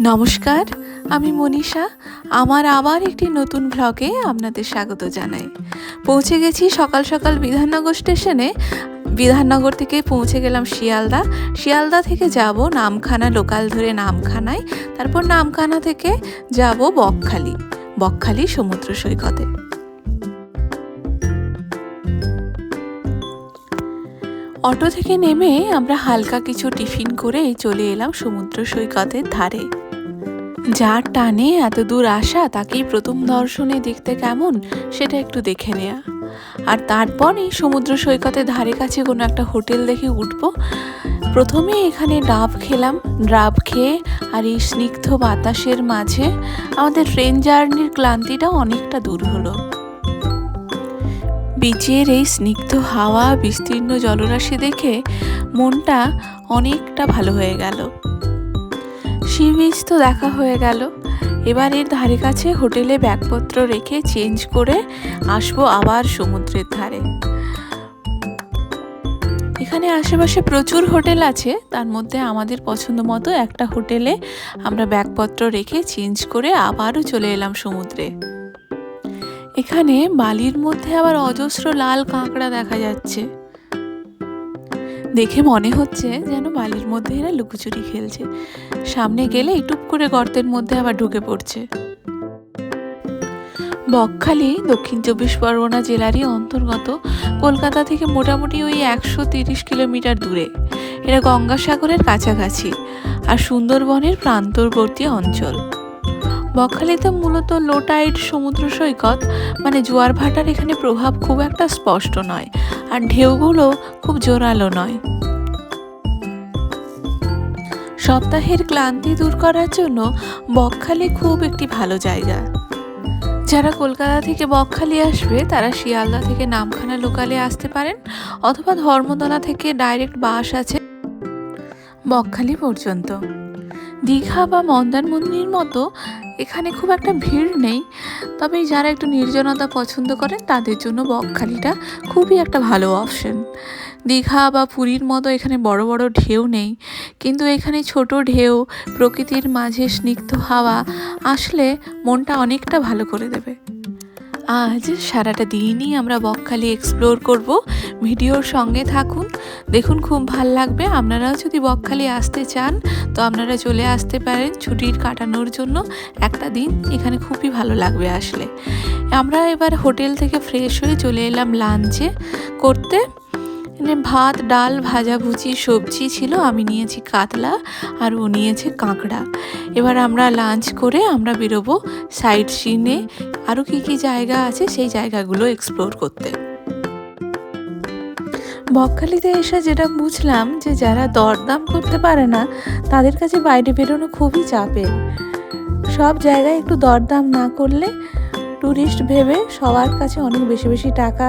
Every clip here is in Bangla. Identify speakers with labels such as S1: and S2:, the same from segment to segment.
S1: নমস্কার, আমি মনীষা। আমার আবার একটি নতুন ব্লগে আপনাদের স্বাগত জানাই। পৌঁছে গেছি সকাল সকাল বিধাননগর স্টেশনে। বিধাননগর থেকে পৌঁছে গেলাম শিয়ালদা। শিয়ালদা থেকে যাব নামখানা লোকাল ধরে নামখানায়। তারপর নামখানা থেকে যাব বকখালি। বকখালি সমুদ্র সৈকতে। অটো থেকে নেমে আমরা হালকা কিছু টিফিন করে চলে এলাম সমুদ্র সৈকতের ধারে। যার টানে এত দূর আসা, তাকেই প্রথম দর্শনে দেখতে কেমন সেটা একটু দেখে নেয়া। আর তারপর এই সমুদ্র সৈকতের ধারে কাছে কোনো একটা হোটেল দেখে উঠব। প্রথমে এখানে ডাব খেলাম, ডাব খেয়ে আর এই স্নিগ্ধ বাতাসের মাঝে আমাদের ট্রেন জার্নির ক্লান্তিটা অনেকটা দূর হলো। বিচের এই স্নিগ্ধ হাওয়া, বিস্তীর্ণ জলরাশি দেখে মনটা অনেকটা ভালো হয়ে গেল। সি বিচ তো দেখা হয়ে গেল। এবার এর ধারে কাছে হোটেলে ব্যাগপত্র রেখে চেঞ্জ করে আসব আবার সমুদ্রের ধারে। এখানে আশেপাশে প্রচুর হোটেল আছে। তার মধ্যে আমাদের পছন্দ মতো একটা হোটেলে আমরা ব্যাগপত্র রেখে চেঞ্জ করে আবারও চলে এলাম সমুদ্রে। এখানে বালির মধ্যে আবার অজস্র লাল কাঁকড়া দেখা যাচ্ছে। দেখে মনে হচ্ছে যেন বালির মধ্যে এরা লুকোচুরি খেলছে। সামনে গেলে টুপ করে গর্তের মধ্যে আবার ঢুকে পড়ছে। বকখালি দক্ষিণ চব্বিশ পরগনা জেলারই অন্তর্গত, কলকাতা থেকে মোটামুটি ওই একশো তিরিশ কিলোমিটার দূরে। এরা গঙ্গাসাগরের কাছাকাছি আর সুন্দরবনের প্রান্তর্বর্তী অঞ্চল। বকখালিতে মূলত লো টাইড সমুদ্র সৈকত মানে জোয়ার ভাটার এখানে প্রভাব খুব একটা স্পষ্ট নয়, আর ঢেউগুলো খুব জোরালো নয়। সপ্তাহের ক্লান্তি দূর করার জন্য বকখালি খুব একটি ভালো জায়গা। যারা কলকাতা থেকে বকখালি আসবে, তারা শিয়ালদা থেকে নামখানা লোকালে আসতে পারেন, অথবা ধর্মতলা থেকে ডাইরেক্ট বাস আছে বকখালি পর্যন্ত। দীঘা বা মন্দারমন্দির মতো এখানে খুব একটা ভিড় নেই। তবে যারা একটু নির্জনতা পছন্দ করেন, তাদের জন্য বকখালিটা খুবই একটা ভালো অপশন দীঘা বা পুরীর মতো এখানে বড় বড় ঢেউ নেই। কিন্তু এখানে ছোট ঢেউ, প্রকৃতির মাঝে স্নিগ্ধ হাওয়া আসলে মনটা অনেকটা ভালো করে দেবে। আজ সারাটা দিনই আমরা বকখালি এক্সপ্লোর করব। ভিডিওর সঙ্গে থাকুন। দেখুন খুব ভালো লাগবে। আপনারাও যদি বকখালি আসতে চান, তো আপনারা চলে আসতে পারেন ছুটির কাটানোর জন্য। একটা দিন এখানে খুবই ভালো লাগবে আসলে। আমরা এবার হোটেল থেকে ফ্রেশ হয়ে চলে এলাম লাঞ্চে করতে এখানে ভাত, ডাল ভাজাভুজি সবজি ছিল। আমি নিয়েছি কাতলা আর ও নিয়েছে কাঁকড়া। এবার আমরা লাঞ্চ করে আমরা বেরোবো সাইড সিনে আরও কী কী জায়গা আছে সেই জায়গাগুলো এক্সপ্লোর করতে। বকখালিতে এসে যেটা বুঝলাম যে যারা দরদাম করতে পারে না, তাদের কাছে বাইরে বেরোনো খুবই চাপের। সব জায়গায় একটু দরদাম না করলে ট্যুরিস্ট ভেবে সবার কাছে অনেক বেশি বেশি টাকা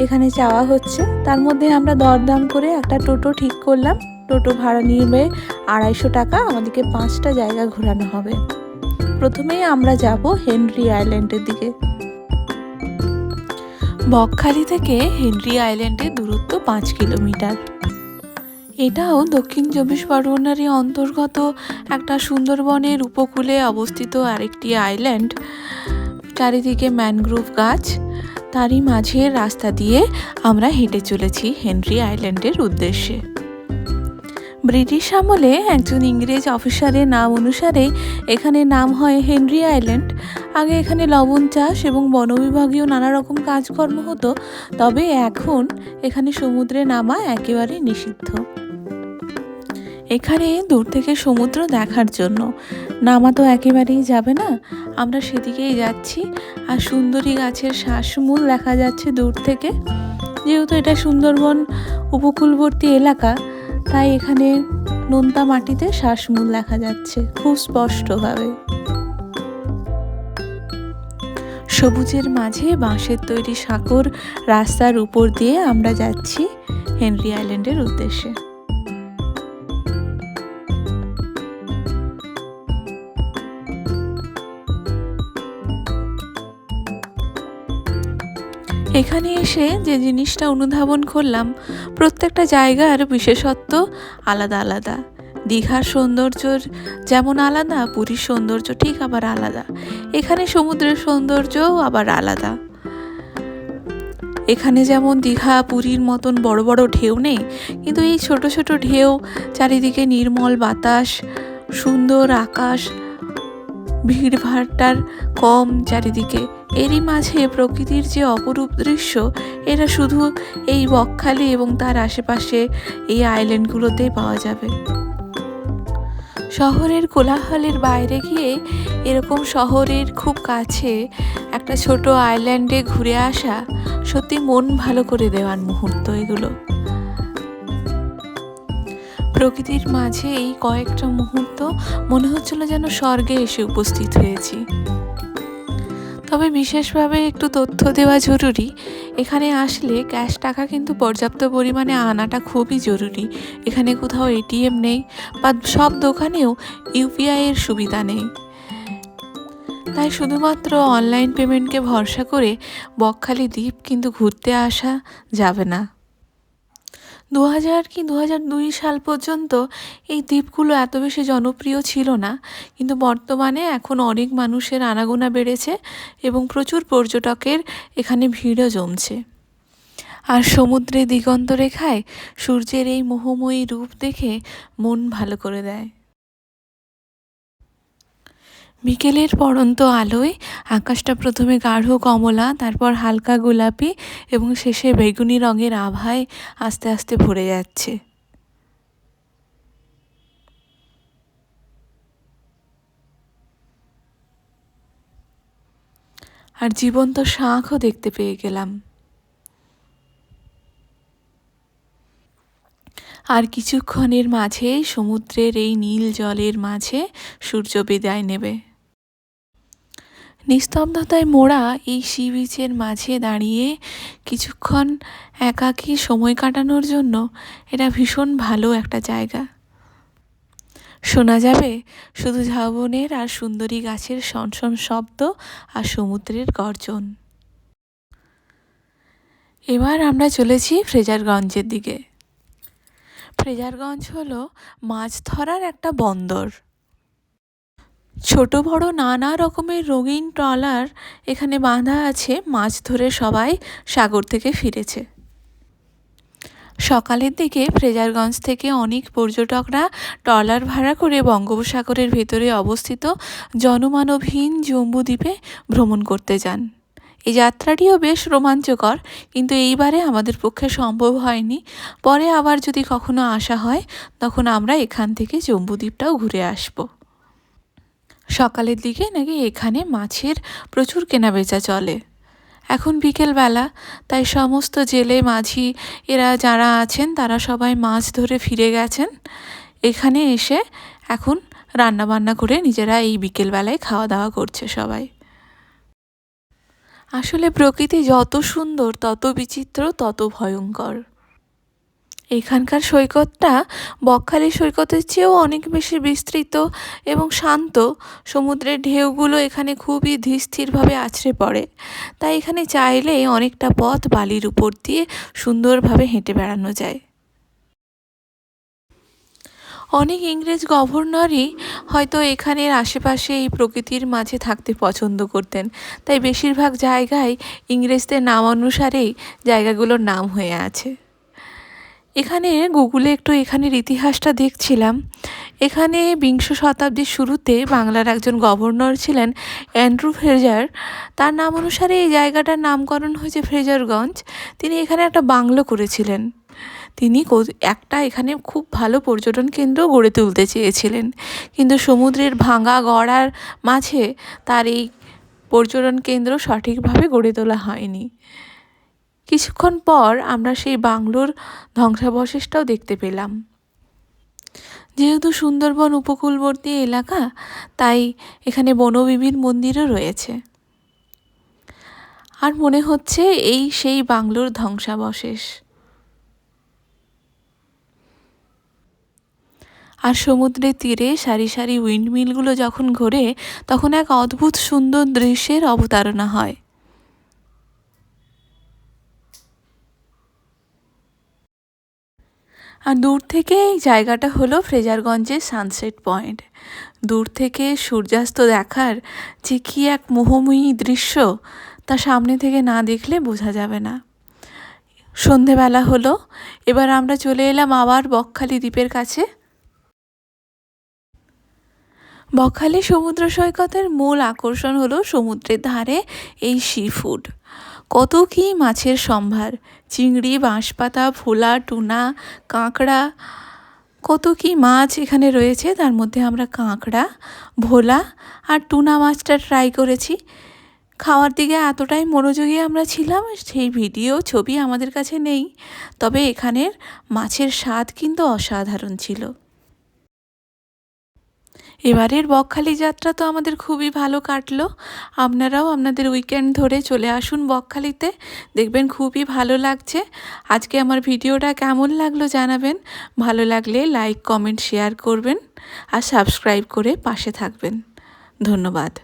S1: এখানে চাওয়া হচ্ছে। তার মধ্যে আমরা দরদাম করে একটা টোটো ঠিক করলাম। টোটো ভাড়া নিবে আড়াইশো টাকা, আমাদেরকে পাঁচটা জায়গা ঘোরানো হবে। প্রথমেই আমরা যাব হেনরি আইল্যান্ডের দিকে। বকখালি থেকে হেনরি আইল্যান্ডের দূরত্ব পাঁচ কিলোমিটার। এটাও দক্ষিণ চব্বিশ পরগনারই অন্তর্গত একটা সুন্দরবনের উপকূলে অবস্থিত আরেকটি আইল্যান্ড। চারিদিকে ম্যানগ্রোভ গাছ, তারই মাঝের রাস্তা দিয়ে আমরা হেঁটে চলেছি হেনরি আইল্যান্ডের উদ্দেশ্যে। ব্রিটিশ আমলে একজন ইংরেজ অফিসারের নাম অনুসারে এখানে নাম হয় হেনরি আইল্যান্ড। আগে এখানে লবণ চাষ এবং বনবিভাগীয় নানা রকম কাজকর্ম হতো, তবে এখন এখানে সমুদ্রে নামা একেবারে নিষিদ্ধ। এখানে দূর থেকে সমুদ্র দেখার জন্য। নামা তো একেবারেই যাবে না। আমরা সেদিকেই যাচ্ছি। আর সুন্দরী গাছের শ্বাসমূল দেখা যাচ্ছে দূর থেকে। যেহেতু এটা সুন্দরবন উপকূলবর্তী এলাকা, তাই এখানে নোনতা মাটিতে শ্বাসমূল দেখা যাচ্ছে খুব স্পষ্টভাবে। সবুজের মাঝে বাঁশের তৈরি সাঁকর রাস্তার উপর দিয়ে আমরা যাচ্ছি হেনরি আইল্যান্ডের উদ্দেশ্যে। এখানে এসে যে জিনিসটা অনুধাবন করলাম, প্রত্যেকটা জায়গার বিশেষত্ব আলাদা আলাদা। দীঘার সৌন্দর্যর যেমন আলাদা, পুরীর সৌন্দর্য ঠিক আবার আলাদা। এখানে সমুদ্রের সৌন্দর্যও আবার আলাদা। এখানে যেমন দীঘা, পুরীর মতন বড় বড় ঢেউ নেই, কিন্তু এই ছোট ছোট ঢেউ, চারিদিকে নির্মল বাতাস, সুন্দর আকাশ ভিড়ভাড়টার কম চারিদিকে। এরই মাঝে প্রকৃতির যে অপরূপ দৃশ্য এটা শুধু এই বকখালি এবং তার আশেপাশে এই আইল্যান্ডগুলোতেই পাওয়া যাবে। শহরের কোলাহলের বাইরে গিয়ে এরকম শহরের খুব কাছে একটা ছোট আইল্যান্ডে ঘুরে আসা সত্যি মন ভালো করে দেওয়ার মুহূর্ত এগুলো। প্রকৃতির মাঝে এই কয়েকটা মুহূর্ত মনে হচ্ছিল যেন স্বর্গে এসে উপস্থিত হয়েছি। তবে বিশেষভাবে একটু তথ্য দেওয়া জরুরি। এখানে আসলে ক্যাশ টাকা কিন্তু পর্যাপ্ত পরিমাণে আনাটা খুবই জরুরি। এখানে কোথাও এটিএম নেই বা সব দোকানেও ইউপিআইয়ের সুবিধা নেই। তাই শুধুমাত্র অনলাইন পেমেন্টকে ভরসা করে বকখালি দ্বীপ কিন্তু ঘুরতে আসা যাবে না। দু হাজার কি দু হাজার দুই সাল পর্যন্ত এই দ্বীপগুলো এত বেশি জনপ্রিয় ছিল না, কিন্তু বর্তমানে এখন অনেক মানুষের আনাগোনা বেড়েছে এবং প্রচুর পর্যটকের এখানে ভিড়ও জমছে। আর সমুদ্রে দিগন্ত রেখায় সূর্যের এই মোহময়ী রূপ দেখে মন ভালো করে দেয়। বিকেলের পড়ন্ত আলোয় আকাশটা প্রথমে গাঢ় কমলা, তারপর হালকা গোলাপি এবং শেষে বেগুনি রঙের আভায় আস্তে আস্তে ভরে যাচ্ছে। আর জীবন্ত শাঁখও দেখতে পেয়ে গেলাম। আর কিছুক্ষণের মাঝে সমুদ্রের এই নীল জলের মাঝে সূর্য বিদায় নেবে। নিস্তব্ধতায় মোড়া এই সি বিচের মাঝে দাঁড়িয়ে কিছুক্ষণ একাকী সময় কাটানোর জন্য এটা ভীষণ ভালো একটা জায়গা। শোনা যাবে শুধু ঝাবনের আর সুন্দরী গাছের সনসন শব্দ আর সমুদ্রের গর্জন। এবার আমরা চলেছি ফ্রেজারগঞ্জের দিকে। ফ্রেজারগঞ্জ হলো মাছ ধরার একটা বন্দর। ছোট, বড় নানা রকমের রঙিন ট্রলার এখানে বাঁধা আছে। মাছ ধরে সবাই সাগর থেকে ফিরেছে। সকালের দিকে ফ্রেজারগঞ্জ থেকে অনেক পর্যটকরা ট্রলার ভাড়া করে বঙ্গোপসাগরের ভেতরে অবস্থিত জনমানবহীন জম্বুদ্বীপে ভ্রমণ করতে যান। এই যাত্রাটিও বেশ রোমাঞ্চকর, কিন্তু এইবারে আমাদের পক্ষে সম্ভব হয়নি। পরে আবার যদি কখনো আসা হয়, তখন আমরা এখান থেকে জম্বুদ্বীপটাও ঘুরে আসব। সকালের দিকে নাকি এখানে মাছের প্রচুর কেনাবেচা চলে। এখন বিকেলবেলা তাই সমস্ত জেলে মাঝি এরা যারা আছেন, তারা সবাই মাছ ধরে ফিরে গেছেন। এখানে এসে এখন রান্না বান্না করে নিজেরা এই বিকেলবেলায় খাওয়া দাওয়া করছে সবাই। আসলে প্রকৃতি যত সুন্দর, তত বিচিত্র, তত ভয়ঙ্কর। এখানকার সৈকতটা বকখালি সৈকতের চেয়েও অনেক বেশি বিস্তৃত এবং শান্ত। সমুদ্রের ঢেউগুলো এখানে খুবই ধীরস্থিরভাবে আছড়ে পড়ে। তাই এখানে চাইলে অনেকটা পথ বালির উপর দিয়ে সুন্দরভাবে হেঁটে বেড়ানো যায়। অনেক ইংরেজ গভর্নরই হয়তো এখানের আশেপাশে এই প্রকৃতির মাঝে থাকতে পছন্দ করতেন। তাই বেশিরভাগ জায়গায় ইংরেজদের নাম অনুসারেই জায়গাগুলোর নাম হয়ে আছে। এখানে গুগলে একটু এখানের ইতিহাসটা দেখছিলাম। এখানে বিংশ শতাব্দীর শুরুতে বাংলার একজন গভর্নর ছিলেন অ্যান্ড্রু ফ্রেজার। তার নাম অনুসারে এই জায়গাটার নামকরণ হয়েছে ফ্রেজারগঞ্জ। তিনি এখানে একটা বাংলো করেছিলেন। তিনি একটা এখানে খুব ভালো পর্যটন কেন্দ্র গড়ে তুলতে চেয়েছিলেন। কিন্তু সমুদ্রের ভাঙা গড়ার মাঝে তার এই পর্যটন কেন্দ্র সঠিকভাবে গড়ে তোলা হয়নি। কিছুক্ষণ পর আমরা সেই বাংলোর ধ্বংসাবশেষটাও দেখতে পেলাম। যেহেতু সুন্দরবন উপকূলবর্তী এলাকা, তাই এখানে বনবিবির মন্দিরও রয়েছে। আর মনে হচ্ছে এই সেই বাংলোর ধ্বংসাবশেষ। আর সমুদ্রের তীরে সারি সারি উইন্ডমিলগুলো যখন ঘোরে, তখন এক অদ্ভুত সুন্দর দৃশ্যের অবতারণা হয়। আর দূর থেকে এই জায়গাটা হলো ফ্রেজারগঞ্জের সানসেট পয়েন্ট দূর থেকে সূর্যাস্ত দেখার যে কী এক মোহময়ী দৃশ্য তা সামনে থেকে না দেখলে বোঝা যাবে না। সন্ধেবেলা হলো, এবার আমরা চলে এলাম আবার বকখালি দ্বীপের কাছে। বকখালি সমুদ্র সৈকতের মূল আকর্ষণ হলো সমুদ্রের ধারে এই সি ফুড কত কী মাছের সম্ভার? চিংড়ি, বাঁশপাতা ফোলা টুনা, কাঁকড়া, কত কী মাছ এখানে রয়েছে? তার মধ্যে আমরা কাঁকড়া, ভোলা আর টুনা মাছটা ট্রাই করেছি। খাওয়ার দিকে এতটাই মনোযোগী আমরা ছিলাম, সেই ভিডিও, ছবি আমাদের কাছে নেই। তবে এখানের মাছের স্বাদ কিন্তু অসাধারণ ছিল। এবারের বকখালি যাত্রা তো আমাদের খুবই ভালো কাটলো। আপনারাও আপনাদের উইকেন্ড ধরে চলে আসুন বকখালিতে। দেখবেন খুবই ভালো লাগছে। আজকে আমার ভিডিওটা কেমন লাগল জানাবেন। ভালো লাগলে লাইক কমেন্ট শেয়ার করবেন। আর সাবস্ক্রাইব করে পাশে থাকবেন। ধন্যবাদ।